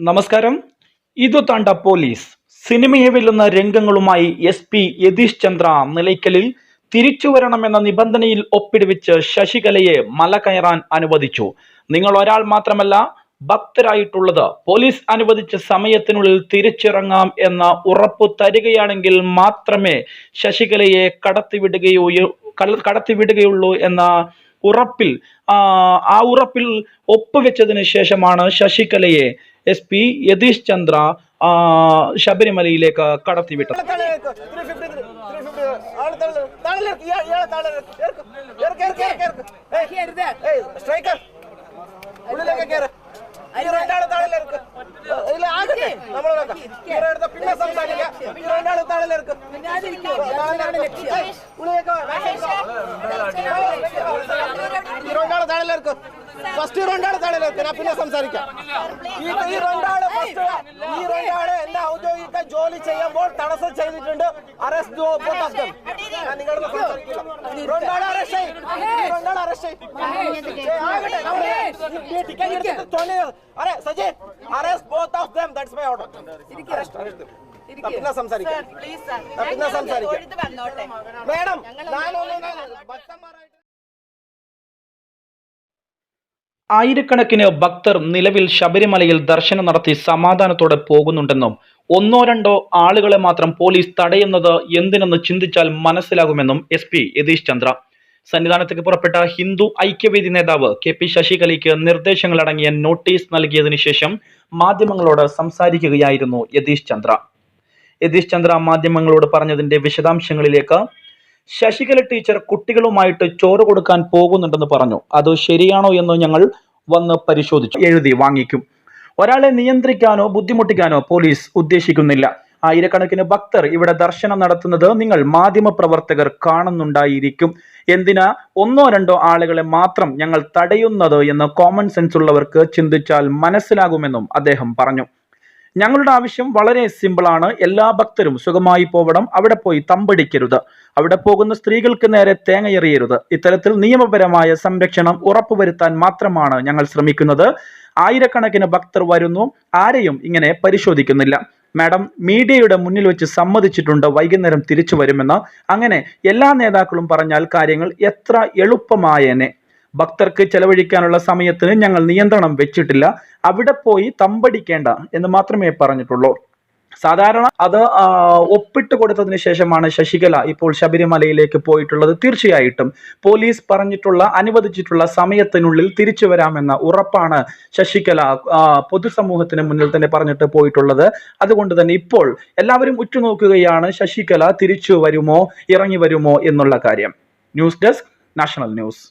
നമസ്കാരം. ഇതു താണ്ട പോലീസ്. സിനിമയെ വെല്ലുന്ന രംഗങ്ങളുമായി എസ് പി യതീഷ് ചന്ദ്ര നിലയ്ക്കലിൽ തിരിച്ചു വരണമെന്ന നിബന്ധനയിൽ ഒപ്പിടുവിച്ച് ശശികലയെ മല കയറാൻ അനുവദിച്ചു. നിങ്ങൾ ഒരാൾ മാത്രമല്ല ഭക്തരായിട്ടുള്ളത്. പോലീസ് അനുവദിച്ച സമയത്തിനുള്ളിൽ തിരിച്ചിറങ്ങാം എന്ന ഉറപ്പു തരികയാണെങ്കിൽ മാത്രമേ ശശികലയെ കടത്തിവിടുകയോ കട- കടത്തിവിടുകയുള്ളൂ എന്ന ഉറപ്പിൽ ആ ഉറപ്പിൽ ഒപ്പുവെച്ചതിന് ശേഷമാണ് ശശികലയെ എസ് പി യതീഷ് ചന്ദ്ര ആ, ശബരിമലയിലേക്ക് കടത്തിവിട്ടത് താഴെ ഇറക്ക്. 350, 350. ആള് താഴെ- താഴെ ഇറക്ക്. ഇയാ- ഇയാളെ താഴെ ഇറക്ക്. ഇറക്ക്. ഇറക്ക്, ഇറക്ക്, ഇറക്ക്, ഇറക്ക്. ഏയ്, ഏയ്, സ്ട്രൈക്കർ. ഉള്ളിലേക്ക് കേറ്. ഈ രണ്ടാള് താഴെ ഇറക്ക്. ഇല്ല, ആകട്ടെ. നമ്മള് നോക്കാം. ഹീറോ എടുത്ത പിന്നെ സംസാരിക്കാം. ഈ രണ്ടാള് താഴെ ഇറക്ക്. താഴെ ഇറക്ക്. ഏയ്, ഉള്ളിലേക്ക് വാ. ഈ രണ്ടാള് താഴെ ഇറക്ക്. ഫസ്റ്റ് രണ്ടാൾ തടയിലെത്തി. ഞാൻ പിന്നെ സംസാരിക്കാം. ഈ രണ്ടാൾ ഫസ്റ്റ് ഈ രണ്ടാൾ എന്റെ ഔദ്യോഗിക ജോലി ചെയ്യുമ്പോൾ തടസ്സം ചെയ്തിട്ടുണ്ട്. അറസ്റ്റ് ഞാൻ നിങ്ങളോട് സംസാരിക്കില്ല. രണ്ടാളെ അറസ്റ്റ് ചെയ്യും. രണ്ടാളെ arrest are Saji arrest both of them that's my order പിന്നെ സംസാരിക്കാം. പിന്നെ സംസാരിക്കാം. മേഡം ഞാനൊന്നും ഭക്തന്മാരായിട്ട് ആയിരക്കണക്കിന് ഭക്തർ നിലവിൽ ശബരിമലയിൽ ദർശനം നടത്തി സമാധാനത്തോടെ പോകുന്നുണ്ടെന്നും ഒന്നോ രണ്ടോ ആളുകളെ മാത്രം പോലീസ് തടയുന്നത് എന്തിനെന്ന് ചിന്തിച്ചാൽ മനസ്സിലാകുമെന്നും എസ് പി യതീഷ് ചന്ദ്ര. സന്നിധാനത്തേക്ക് പുറപ്പെട്ട ഹിന്ദു ഐക്യവേദി നേതാവ് കെ പി ശശികലയ്ക്ക് നിർദ്ദേശങ്ങളടങ്ങിയ നോട്ടീസ് നൽകിയതിനു ശേഷം മാധ്യമങ്ങളോട് സംസാരിക്കുകയായിരുന്നു യതീഷ് ചന്ദ്ര. യതീഷ് ചന്ദ്ര മാധ്യമങ്ങളോട് പറഞ്ഞതിന്റെ വിശദാംശങ്ങളിലേക്ക് ശശികല ടീച്ചർ കുട്ടികളുമായിട്ട് ചോറ് കൊടുക്കാൻ പോകുന്നുണ്ടെന്ന് പറഞ്ഞു. അത് ശരിയാണോ എന്ന് ഞങ്ങൾ വന്ന് പരിശോധിച്ചു. എഴുതി വാങ്ങിക്കും. ഒരാളെ നിയന്ത്രിക്കാനോ ബുദ്ധിമുട്ടിക്കാനോ പോലീസ് ഉദ്ദേശിക്കുന്നില്ല. ആയിരക്കണക്കിന് ഭക്തർ ഇവിടെ ദർശനം നടത്തുന്നത് നിങ്ങൾ മാധ്യമ പ്രവർത്തകർ കാണുന്നുണ്ടായിരിക്കും. എന്തിനാ ഒന്നോ രണ്ടോ ആളുകളെ മാത്രം ഞങ്ങൾ തടയുന്നത് എന്ന് കോമൺ സെൻസ് ഉള്ളവർക്ക് ചിന്തിച്ചാൽ മനസ്സിലാകുമെന്നും അദ്ദേഹം പറഞ്ഞു. ഞങ്ങളുടെ ആവശ്യം വളരെ സിമ്പിളാണ് എല്ലാ ഭക്തരും സുഖമായി പോവണം. അവിടെ പോയി തമ്പടിക്കരുത്. അവിടെ പോകുന്ന സ്ത്രീകൾക്ക് നേരെ തേങ്ങയെറിയരുത് ഇത്തരത്തിൽ നിയമപരമായ സംരക്ഷണം ഉറപ്പുവരുത്താൻ മാത്രമാണ് ഞങ്ങൾ ശ്രമിക്കുന്നത്. ആയിരക്കണക്കിന് ഭക്തർ വരുന്നു. ആരെയും ഇങ്ങനെ പരിശോധിക്കുന്നില്ല. മാഡം മീഡിയയുടെ മുന്നിൽ വെച്ച് സമ്മതിച്ചിട്ടുണ്ട് വൈകുന്നേരം തിരിച്ചു വരുമെന്ന്. അങ്ങനെ എല്ലാ നേതാക്കളും പറഞ്ഞാൽ കാര്യങ്ങൾ എത്ര എളുപ്പമായേനെ. ഭക്തർക്ക് ചെലവഴിക്കാനുള്ള സമയത്തിന് ഞങ്ങൾ നിയന്ത്രണം വെച്ചിട്ടില്ല. അവിടെ പോയി തമ്പടിക്കേണ്ട എന്ന് മാത്രമേ പറഞ്ഞിട്ടുള്ളൂ. സാധാരണ അത് ഒപ്പിട്ട് കൊടുത്തതിന് ശേഷമാണ് ശശികല ഇപ്പോൾ ശബരിമലയിലേക്ക് പോയിട്ടുള്ളത്. തീർച്ചയായിട്ടും പോലീസ് പറഞ്ഞിട്ടുള്ള അനുവദിച്ചിട്ടുള്ള സമയത്തിനുള്ളിൽ തിരിച്ചു വരാമെന്ന ഉറപ്പാണ് ശശികല പൊതുസമൂഹത്തിന് മുന്നിൽ തന്നെ പറഞ്ഞിട്ട് പോയിട്ടുള്ളത്. അതുകൊണ്ട് തന്നെ ഇപ്പോൾ എല്ലാവരും ഉറ്റുനോക്കുകയാണ് ശശികല തിരിച്ചു വരുമോ ഇറങ്ങി വരുമോ എന്നുള്ള കാര്യം. News desk national news.